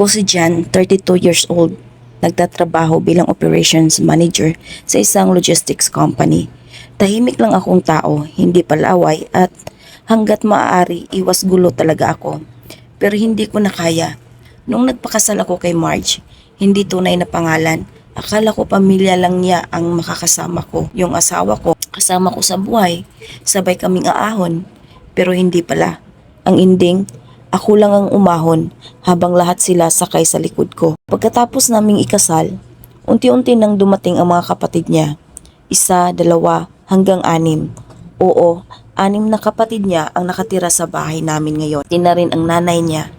Ako si Jan, 32 years old. Nagtatrabaho bilang operations manager sa isang logistics company. Tahimik lang akong tao, hindi palaway at hanggat maaari iwas gulo talaga ako. Pero hindi ko na kaya. Nung nagpakasal ako kay Marge, hindi tunay na pangalan. Akala ko pamilya lang niya ang makakasama ko. Yung asawa ko, kasama ko sa buhay. Sabay kaming aahon. Pero hindi pala. Ang ending, ako lang ang umahon habang lahat sila sakay sa likod ko. Pagkatapos naming ikasal, unti-unti nang dumating ang mga kapatid niya. Isa, dalawa, hanggang anim. Oo, anim na kapatid niya ang nakatira sa bahay namin ngayon. Tina rin ang nanay niya.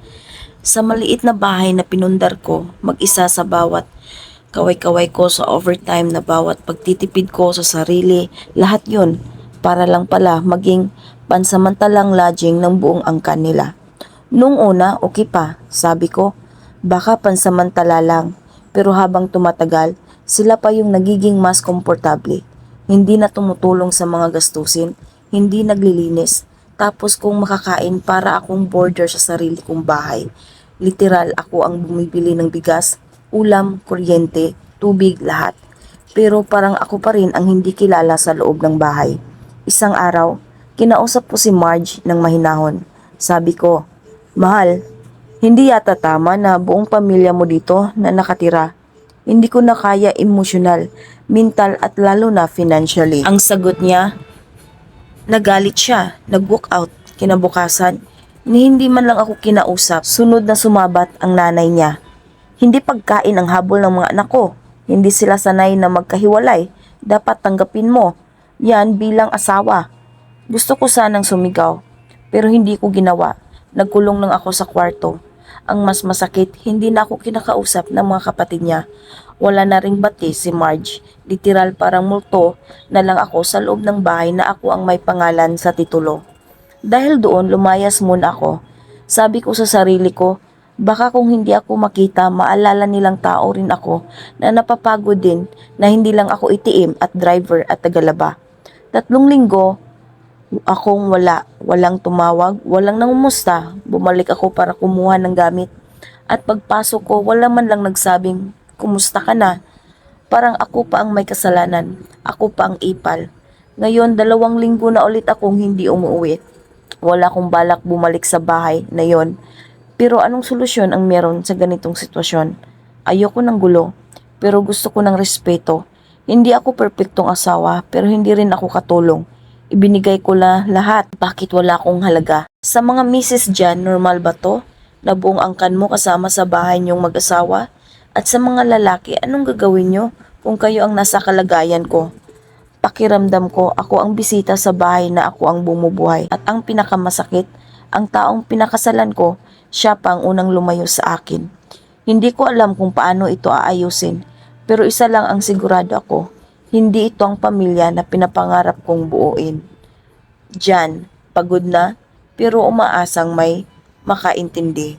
Sa maliit na bahay na pinundar ko, mag-isa sa bawat kaway-kaway ko sa overtime na bawat pagtitipid ko sa sarili, lahat yon para lang pala maging pansamantalang lodging ng buong angkan nila. Nung una, okay pa, sabi ko, baka pansamantala lang. Pero habang tumatagal, sila pa yung nagiging mas komportable. Hindi na tumutulong sa mga gastusin, hindi naglilinis. Tapos kung makakain para akong border sa sarili kong bahay. Literal ako ang bumibili ng bigas, ulam, kuryente, tubig, lahat. Pero parang ako pa rin ang hindi kilala sa loob ng bahay. Isang araw, kinausap ko si Marge ng mahinahon. Sabi ko, Mahal, hindi yata tama na buong pamilya mo dito na nakatira. Hindi ko na kaya emosyonal, mental at lalo na financially. Ang sagot niya, nagalit siya, nag-walk out. Kinabukasan, ni hindi man lang ako kinausap, sunod na sumabat ang nanay niya. Hindi pagkain ang habol ng mga anak ko. Hindi sila sanay na magkahiwalay. Dapat tanggapin mo. Yan bilang asawa. Gusto ko sanang sumigaw, pero hindi ko ginawa. Nagkulong lang ako sa kwarto. Ang mas masakit, hindi na ako kinakausap ng mga kapatid niya. Wala na ring bati si Marge. Literal parang multo na lang ako sa loob ng bahay na ako ang may pangalan sa titulo. Dahil doon, lumayas muna ako. Sabi ko sa sarili ko, baka kung hindi ako makita, maalala nilang tao rin ako na napapagod din na hindi lang ako itiim at driver at tagalaba. Tatlong linggo, akong wala. Walang tumawag, walang nangumusta. Bumalik ako para kumuha ng gamit. At pagpasok ko, wala man lang nagsabing, kumusta ka na? Parang ako pa ang may kasalanan. Ako pa ang ipal. Ngayon, dalawang linggo na ulit akong hindi umuwi. Wala akong balak bumalik sa bahay na yon. Pero anong solusyon ang meron sa ganitong sitwasyon? Ayoko ng gulo, pero gusto ko ng respeto. Hindi ako perpektong asawa, pero hindi rin ako katulong. Ibinigay ko la lahat. Bakit wala akong halaga? Sa mga misis dyan, normal ba to? Na buong angkan mo kasama sa bahay niyong mag-asawa? At sa mga lalaki, anong gagawin nyo kung kayo ang nasa kalagayan ko? Pakiramdam ko, ako ang bisita sa bahay na ako ang bumubuhay. At ang pinakamasakit, ang taong pinakasalan ko, siya pa ang unang lumayo sa akin. Hindi ko alam kung paano ito aayusin, pero isa lang ang sigurado ako, hindi ito ang pamilya na pinapangarap kong buuin. Jan, pagod na, pero umaasang may makaintindi.